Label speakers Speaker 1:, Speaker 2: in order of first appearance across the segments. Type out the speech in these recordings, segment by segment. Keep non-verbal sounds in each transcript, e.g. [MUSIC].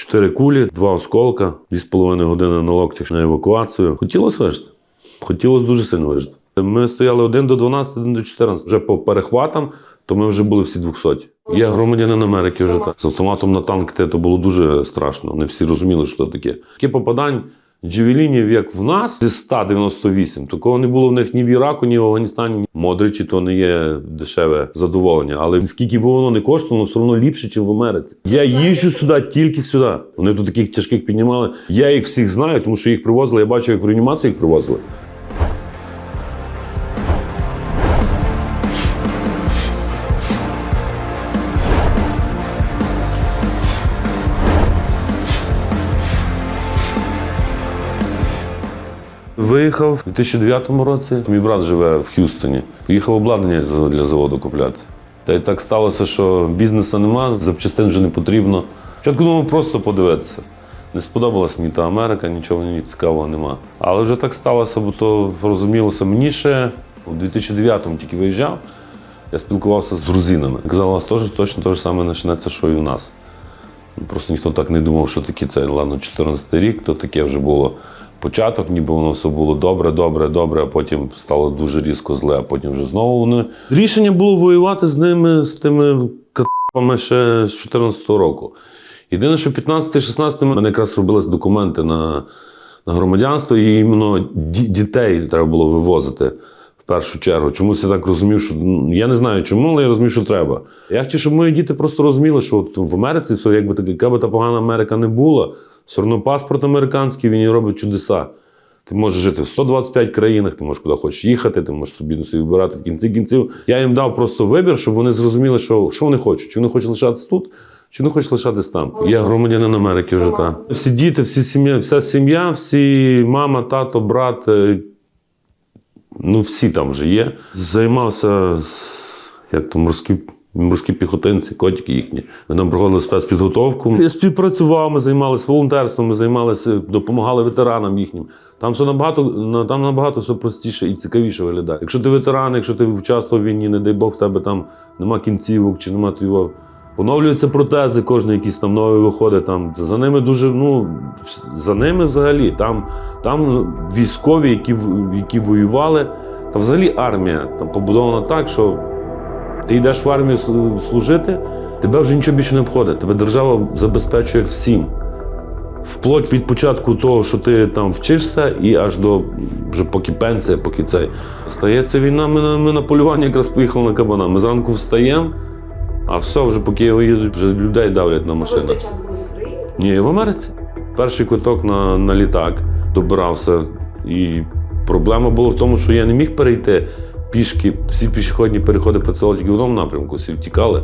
Speaker 1: Чотири кулі, два осколка, дві з половиною години на локтях на евакуацію. Хотілося вижити. Хотілося дуже сильно вижити. Ми стояли один до 12, 1 до 14. Вже по перехватам, то ми вже були всі 200. Я громадянин Америки вже так. З автоматом на танк те, то було дуже страшно. Не всі розуміли, що таке. Таке попадань джевелінів, як в нас, зі 198. Такого не було в них ні в Іраку, ні в Афганістані. Модричі то не є дешеве задоволення. Але скільки б воно не коштувало, все одно ліпше, ніж в Америці. Я їжджу сюди тільки сюди. Вони тут таких тяжких піднімали. Я їх всіх знаю, тому що їх привозили. Я бачив, як в реанімацію їх привозили. Виїхав у 2009 році. Мій брат живе в Х'юстоні. Поїхав обладнання для заводу купляти. Та й так сталося, що бізнесу нема, запчастин вже не потрібно. Спочатку думав просто подивитися. Не сподобалась мені та Америка, нічого мені цікавого нема. Але вже так сталося, бо то розумілося. Мені ще у 2009-му тільки виїжджав, я спілкувався з грузинами. Казали, у вас теж точно те ж саме почнеться, що і у нас. Просто ніхто так не думав, що таке це, ладно, 14 рік, то таке вже було початок, ніби воно все було добре, добре, добре, а потім стало дуже різко зле, а потім вже знову воно. Рішення було воювати з ними, з тими кацапами ще з 14-го року. Єдине, що 15-16 мене якраз робились документи на, на громадянство, і іменно дітей треба було вивозити в першу чергу. Чомусь я так розумів, що ну, я не знаю чому, але я розумів, що треба. Я хотів, щоб мої діти просто розуміли, що от в Америці все, якби така, яка би та погана Америка не була, все одно паспорт американський він робить чудеса. Ти можеш жити в 125 країнах, ти можеш куди хочеш їхати, ти можеш собі, собі вибирати в кінці кінців. Я їм дав просто вибір, щоб вони зрозуміли, що, що вони хочуть. Чи вони хочуть лишатися тут, чи вони хочуть лишатись там. Я громадянин Америки вже там. Всі діти, всі сім'я, вся сім'я, всі мама, тато, брат, е, ну всі там вже є. Займався як то морські. Морські піхотинці, котики їхні. Ми нам проходили спецпідготовку. Я співпрацював, ми займалися волонтерством, ми займалися, допомагали ветеранам їхнім. Там все набагато, там набагато все простіше і цікавіше виглядає. Якщо ти ветеран, якщо ти участвував в війні, не дай Бог, в тебе там нема кінцівок чи нема твого. Поновлюються протези, кожен якийсь там новий виходить. Там за ними дуже, ну за ними взагалі. Там, там військові, які, які воювали, та взагалі армія там побудована так, що ти йдеш в армію служити, тебе вже нічого більше не обходить. Тебе держава забезпечує всім. Вплоть від початку того, що ти там вчишся, і аж до вже поки пенсія, поки цей. Стається війна, ми на, ми на полювання якраз поїхали на кабана. Ми зранку встаємо, а все, вже поки його їдуть, вже людей давлять на машинах. Ні, в Америці. Перший квиток на, на літак добирався. І проблема була в тому, що я не міг перейти пішки. Всі пішохідні переходи працювали тільки в одному напрямку, всі втікали.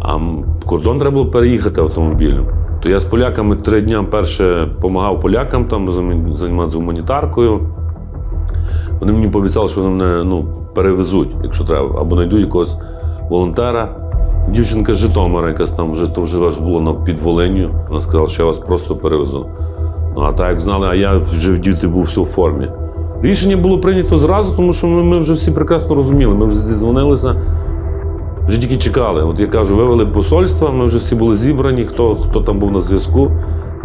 Speaker 1: А кордон треба було переїхати автомобілем. То я з поляками три дні перше допомагав полякам там займатися гуманітаркою. Вони мені пообіцяли, що вони мене ну, перевезуть, якщо треба, або знайдуть якогось волонтера. Дівчинка з Житомира, якась там вже то вже аж було під Волиню. Вона сказала, що я вас просто перевезу. Ну, а так як знали, а я вже в діти був все в формі. Рішення було прийнято зразу, тому що ми, вже всі прекрасно розуміли. Ми вже зізвонилися, вже тільки чекали. От я кажу, вивели посольства, ми вже всі були зібрані, хто, хто там був на зв'язку.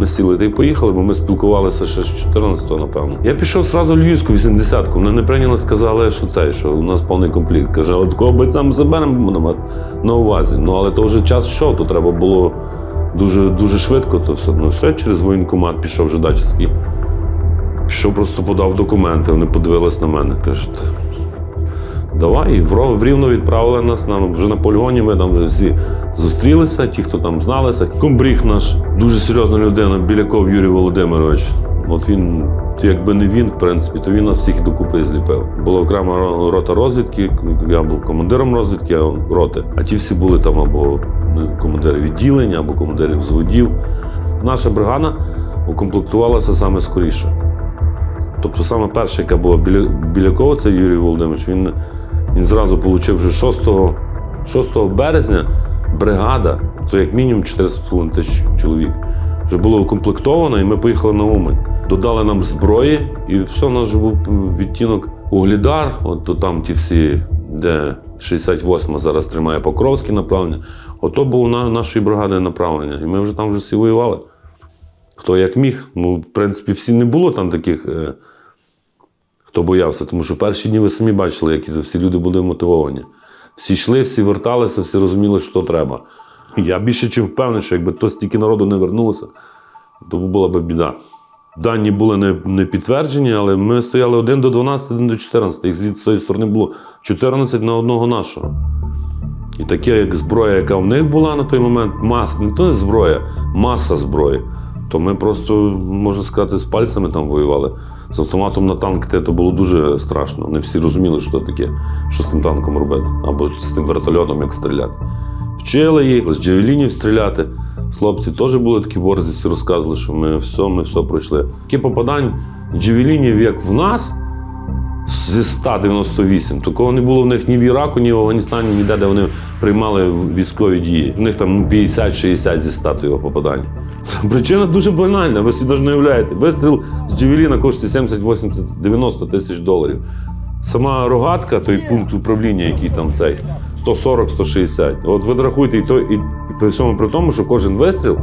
Speaker 1: Ми сіли та й поїхали, бо ми спілкувалися ще з 14-го, напевно. Я пішов зразу в Львівську 80-ку. Вони не прийняли, сказали, що це, що у нас повний комплект. Каже, от кого бойця ми заберемо, будемо на увазі. Ну але то вже час йшов, то треба було дуже, дуже швидко. То все. Ну все, через воєнкомат пішов вже дачівський. Пішов, просто подав документи, вони подивились на мене. Кажуть, давай. І в Рівно відправили нас нам вже на полігоні. Ми там всі зустрілися, ті, хто там зналися. Комбріг наш, дуже серйозна людина, Біляков Юрій Володимирович. От він, якби не він, в принципі, то він нас всіх докупи зліпив. Була окрема рота розвідки, я був командиром розвідки а роти, а ті всі були там або ну, командири відділення, або командири взводів. Наша бригада укомплектувалася саме скоріше. Тобто саме перша, яка була біля, Білякова, це Юрій Володимирович, він, він зразу отримав вже 6, 6 березня бригада, то як мінімум 4,5 тисяч чоловік. Вже було укомплектовано, і ми поїхали на Умань. Додали нам зброї, і все, у нас вже був відтінок Углідар, от то там ті всі, де 68 зараз тримає Покровське направлення. Ото було на нашої бригади направлення. І ми вже там вже всі воювали. Хто як міг. Ну, в принципі, всі не було там таких, е, хто боявся, тому що перші дні ви самі бачили, які всі люди були мотивовані. Всі йшли, всі верталися, всі розуміли, що треба. Я більше чим впевнений, що якби то стільки народу не вернулося, то була б біда. Дані були не, не підтверджені, але ми стояли 1 до 12, 1 до 14. Їх з цієї сторони було 14 на одного нашого. І таке, як зброя, яка в них була на той момент, мас, не то зброя, маса зброї. То ми просто, можна сказати, з пальцями там воювали. З автоматом на танк те то було дуже страшно. Не всі розуміли, що таке, що з тим танком робити, або з тим вертольотом, як стріляти. Вчили їх, з джевелінів стріляти. Хлопці теж були такі борзі, всі розказували, що ми все, ми все пройшли. Такі попадань джевелінів, як в нас, зі 198. Такого не було в них ні в Іраку, ні в Афганістані, ніде, де вони приймали військові дії. В них там ну, 50-60 зі 100 його попадань. [LAUGHS] Причина дуже банальна, ви собі не уявляєте. Вистріл з Джевеліна коштує 70, 80, 90 тисяч доларів. Сама рогатка, той пункт управління, який там цей, 140-160. От ви рахуйте, і, то, і, і при всьому при тому, що кожен вистріл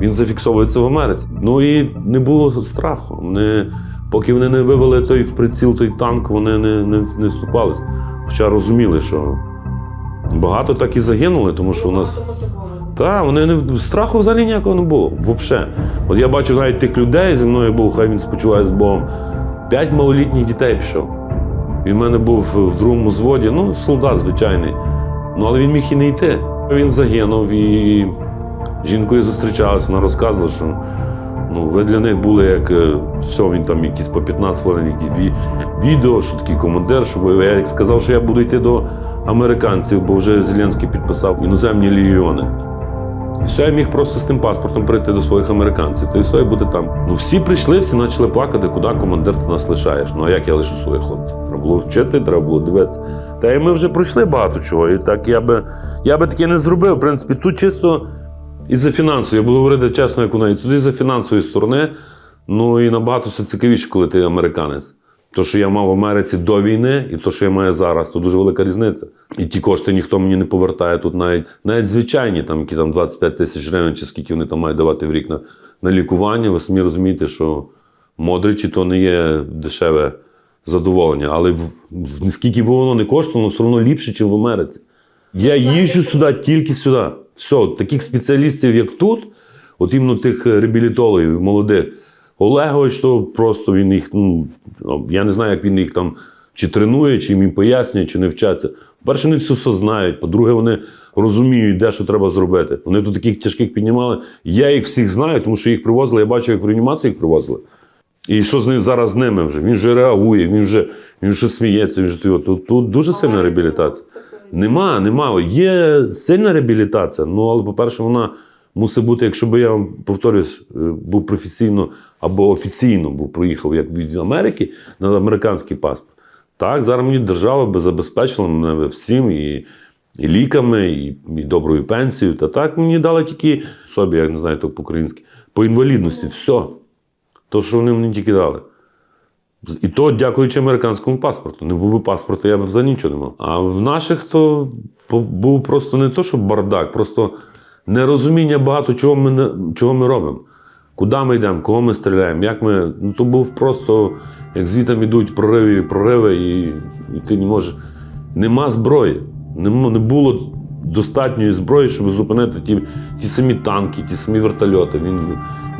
Speaker 1: він зафіксовується в Америці. Ну і не було страху. Вони, поки вони не вивели той в приціл той танк, вони не, не, не вступались. Хоча розуміли, що багато так і загинули, тому що у нас. Так, вони не страху взагалі ніякого не було. Взагалі. От я бачу навіть тих людей зі мною був, хай він спочиває з Богом. П'ять малолітніх дітей пішов. Він в мене був в другому зводі, ну, солдат звичайний. Ну, але він міг і не йти. Він загинув і жінкою зустрічалася, вона розказувала, що ну, ви для них були як е, все, він там якісь по 15 хвилин, якісь ві- відео, що такий командир, що я сказав, що я буду йти до американців, бо вже Зеленський підписав іноземні легіони. І все, я міг просто з тим паспортом прийти до своїх американців, то і все, і бути там. Ну всі прийшли, всі почали плакати, куди командир ти нас лишаєш. Ну а як я лишу своїх хлопців? Треба було вчити, треба було дивитися. Та і ми вже пройшли багато чого. І так я би, я би таке не зробив. В принципі, тут чисто із-за фінансу. Я буду говорити чесно, як у неї. Тут із-за фінансової сторони. Ну і набагато все цікавіше, коли ти американець. То, що я мав в Америці до війни, і то, що я маю зараз, то дуже велика різниця. І ті кошти ніхто мені не повертає тут навіть навіть звичайні, там які там 25 тисяч гривень, чи скільки вони там мають давати в рік на, на лікування. Ви самі розумієте, що модричі то не є дешеве задоволення. Але в, в, скільки б воно не коштувало, все одно ліпше, ніж в Америці. Я їжджу сюди тільки сюди. Все, таких спеціалістів, як тут, от іменно тих реабілітологів молодих. Олегович, то просто він їх, ну, я не знаю, як він їх там чи тренує, чи їм пояснює, чи не вчаться. По-перше, вони все, все знають. По-друге, вони розуміють, де що треба зробити. Вони тут таких тяжких піднімали. Я їх всіх знаю, тому що їх привозили. Я бачив, як в реанімацію їх привозили. І що з ним зараз з ними вже? Він вже реагує, він вже, він вже сміється, він вже тут, тут дуже сильна реабілітація. Нема, нема. Є сильна реабілітація, ну але, по-перше, вона мусить бути, якщо б я вам повторюсь, е, був професійно або офіційно був проїхав як від Америки на американський паспорт. Так, зараз мені держава би забезпечила мене всім і, і ліками, і, і доброю пенсією. Та так мені дали тільки собі, я не знаю, то по-українськи, по інвалідності. Все. То, що вони мені тільки дали. І то дякуючи американському паспорту. Не був би паспорту, я б за нічого не мав. А в наших то був просто не то, що бардак, просто нерозуміння багато чого ми, не- чого ми робимо. Куди ми йдемо, кого ми стріляємо, як ми. Ну то був просто, як звітом ідуть прориви, прориви, і, і ти не можеш. Нема зброї. Нема, не було достатньої зброї, щоб зупинити ті, ті самі танки, ті самі вертольоти. Він,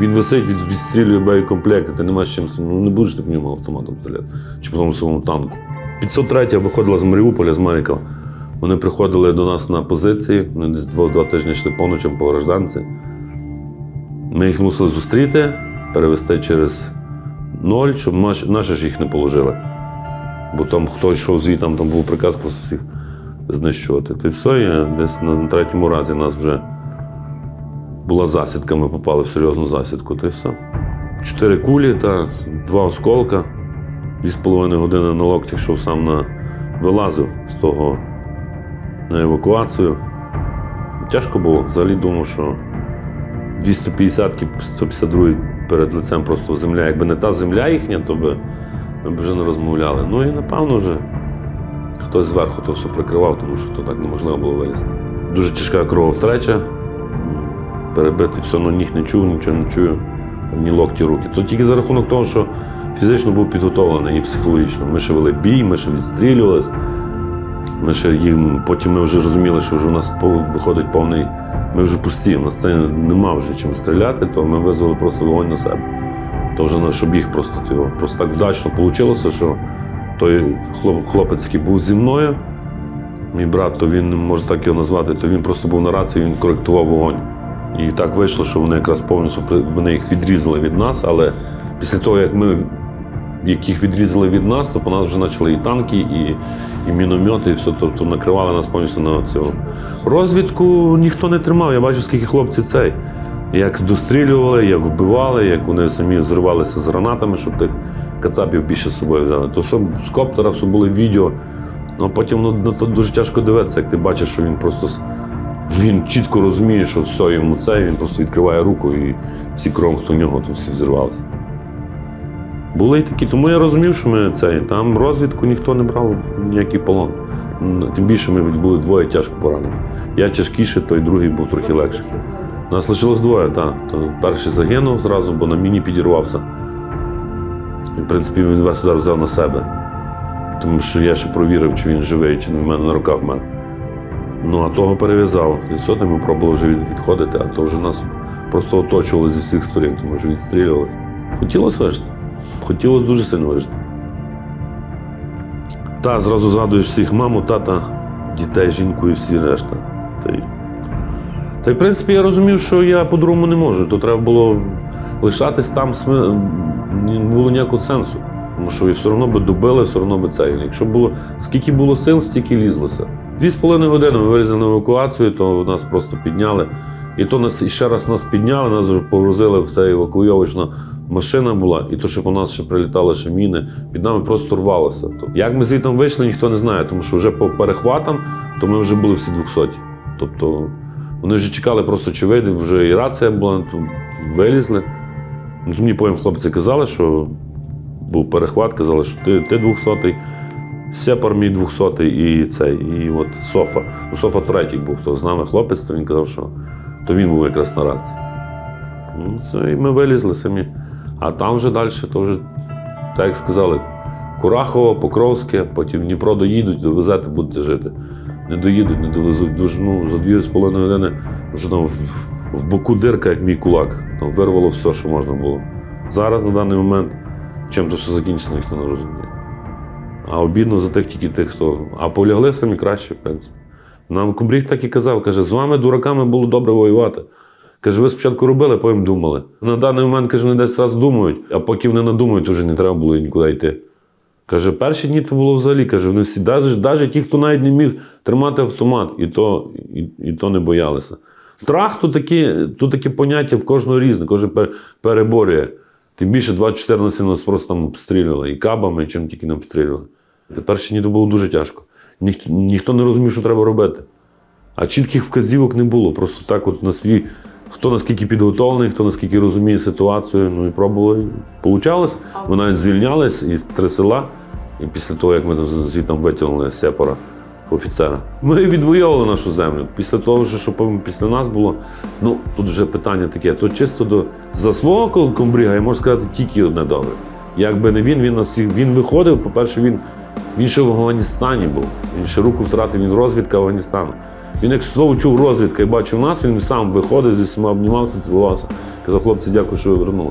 Speaker 1: він висить, від, відстрілює боєкомплекти, ти не маєш чим. Ну не будеш ти по ньому автоматом стріляти. Чи по тому самому танку. 503 виходила з Маріуполя, з Марікова. Вони приходили до нас на позиції, вони десь два, два тижні йшли по ночам по гражданці. Ми їх мусили зустріти, перевести через ноль, щоб наші ж їх не положили. Бо там хто йшов звідти, там, там був приказ просто всіх знищувати. Та й все, і десь на третьому разі нас вже була засідка, ми попали в серйозну засідку, та й все. Чотири кулі та два осколка. Дві з половиною години на локтях, йшов сам на вилазив з того на евакуацію. Тяжко було. Взагалі думав, що 250-ки, 152 перед лицем просто земля. Якби не та земля їхня, то би ми б вже не розмовляли. Ну і напевно вже хтось зверху то все прикривав, тому що то так неможливо було вилізти. Дуже тяжка крововтрача. М, Перебити все, ну ніг не чув, нічого не чую. ні локті, руки. То тільки за рахунок того, що фізично був підготовлений і психологічно. Ми ще вели бій, ми ще відстрілювалися. Ми ще їм, потім ми вже розуміли, що вже у нас виходить повний. Ми вже пусті, у нас це нема вже чим стріляти, то ми визвали просто вогонь на себе. То вже щоб їх просто, типу, просто так вдачно вийшло, що той хлопець, який був зі мною, мій брат, то він може так його назвати, то він просто був на рації, він коректував вогонь. І так вийшло, що вони якраз повністю вони їх відрізали від нас, але після того, як ми їх відрізали від нас, то по нас вже почали і танки, і, і міномети, і все, тобто накривали нас повністю на цю розвідку ніхто не тримав. Я бачу, скільки хлопці цей. Як дострілювали, як вбивали, як вони самі взривалися з гранатами, щоб тих кацапів більше з собою взяли. То з коптера, все були відео. Ну, а потім ну, то дуже тяжко дивитися, як ти бачиш, що він просто він чітко розуміє, що все йому це, і він просто відкриває руку і всі кром, хто нього, то всі взірвалися. Були і такі, тому я розумів, що ми цей, там розвідку ніхто не брав ніякий полон. Тим більше ми були двоє тяжко поранені. Я тяжкіше, той другий був трохи легший. Нас лишилось двоє, так. Перший загинув зразу, бо на міні підірвався. І, в принципі, він весь удар взяв на себе. Тому що я ще провірив, чи він живий, чи не в мене на руках мене. Ну, а того перев'язав. І все, ми пробували вже від- відходити, а то вже нас просто оточували зі всіх сторін, тому що відстрілювали. Хотілося вижити. Хотілося дуже сильно вижити. Та зразу згадуєш всіх маму, тата, дітей, жінку і всі решта. Та й, та й в принципі я розумів, що я по-другому не можу. То треба було лишатись там, не було ніякого сенсу. Тому що і все одно би добили, все одно би це. Якщо було скільки було сил, стільки лізлося. Дві з половиною години ми вирізали на евакуацію, то нас просто підняли. І то нас ще раз нас підняли, нас вже погрузили в цей евакуйовочна машина була, і то, що по нас ще прилітали ще міни, під нами просто рвалося. То, як ми звідти вийшли, ніхто не знає, тому що вже по перехватам, то ми вже були всі 200. Тобто вони вже чекали просто, чи вийде, вже і рація була, то вилізли. Ну, Мені потім хлопці казали, що був перехват, казали, що ти, ти 200-й, Сепар мій 200-й і цей, і от Софа. Ну, Софа третій був, то з нами хлопець, то він казав, що то він був якраз на рації. Ну, це, і ми вилізли самі. А там вже далі, то вже, так як сказали, Курахово, Покровське, потім Дніпро доїдуть, довезете, будете жити. Не доїдуть, не довезуть. Дуже, ну, за дві з половиною години вже там в, боку дирка, як мій кулак. Там вирвало все, що можна було. Зараз, на даний момент, чим то все закінчиться, ніхто не розуміє. А обідно за тих тільки тих, хто. А полягли самі краще, в принципі. Нам Кубріг так і казав, каже, з вами, дураками, було добре воювати. Каже, ви спочатку робили, потім думали. На даний момент, каже, вони десь раз думають, а поки вони надумають, вже не треба було нікуди йти. Каже, перші дні то було взагалі. Каже, вони всі, навіть ті, хто навіть не міг тримати автомат, і то, і, і то не боялися. Страх то таке, то таке поняття в кожного різне, кожен переборює. Тим більше 24 на 7 нас просто там обстрілювали, і кабами, і чим тільки не обстрілювали. Перші дні то було дуже тяжко. Ніхто, ніхто не розумів, що треба робити. А чітких вказівок не було. Просто так, от на свій, хто наскільки підготовлений, хто наскільки розуміє ситуацію, ну і пробували. Получалось. Ми навіть звільнялись із три села. І після того, як ми звідти витягнули сепара офіцера, ми відвоювали нашу землю. Після того, що, після нас було, ну тут вже питання таке. То чисто до за свого ком- комбріга я можу сказати тільки одне добре. Якби не він, він нас він виходив. По-перше, він, він ще в Афганістані був. Він ще руку втратив, він розвідка Афганістану. Він як слово чув розвідка і бачив нас, він сам виходив зі всіма обнімався, цілувався. Казав, хлопці, дякую, що ви вернули.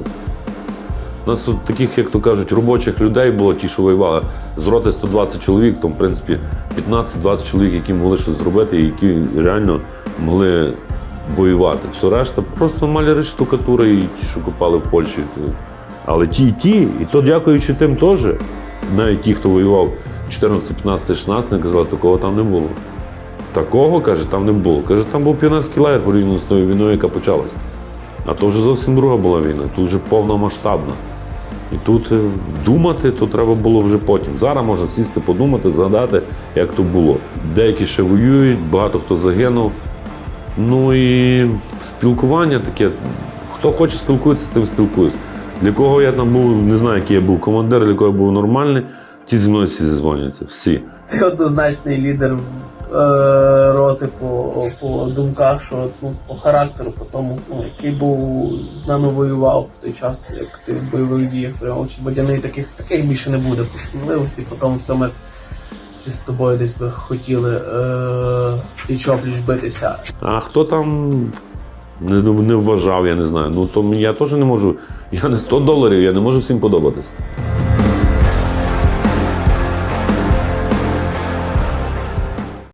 Speaker 1: У нас тут таких, як то кажуть, робочих людей було ті, що воювали. З роти 120 чоловік, там, в принципі, 15-20 чоловік, які могли щось зробити, і які реально могли воювати. Все решта просто маляри штукатури і ті, що копали в Польщі. Але ті, і ті, і то дякуючи тим теж, навіть ті, хто воював 14, 15, 16, не казали, такого там не було. Такого, каже, там не було. Каже, там був піонерський лагер порівняно з тою війною, яка почалася. А то вже зовсім друга була війна, тут вже повномасштабна. І тут е, думати то треба було вже потім. Зараз можна сісти, подумати, згадати, як то було. Деякі ще воюють, багато хто загинув. Ну і спілкування таке. Хто хоче спілкуватися, з тим спілкується. Для кого я там був, не знаю, який я був командир, для кого я був нормальний, ті зі мною всі зізвонюються. Всі.
Speaker 2: Ти однозначний лідер е, роти по, думках, що ну, по характеру, по тому, ну, який був з нами воював в той час, як ти в бойових діях прямо водяний таких таких більше не буде по сміливості, по тому всьому як всі з тобою десь би хотіли е, пліч-опліч битися.
Speaker 1: А хто там не, не вважав, я не знаю. Ну то я теж не можу. Я не 100 доларів, я не можу всім подобатися.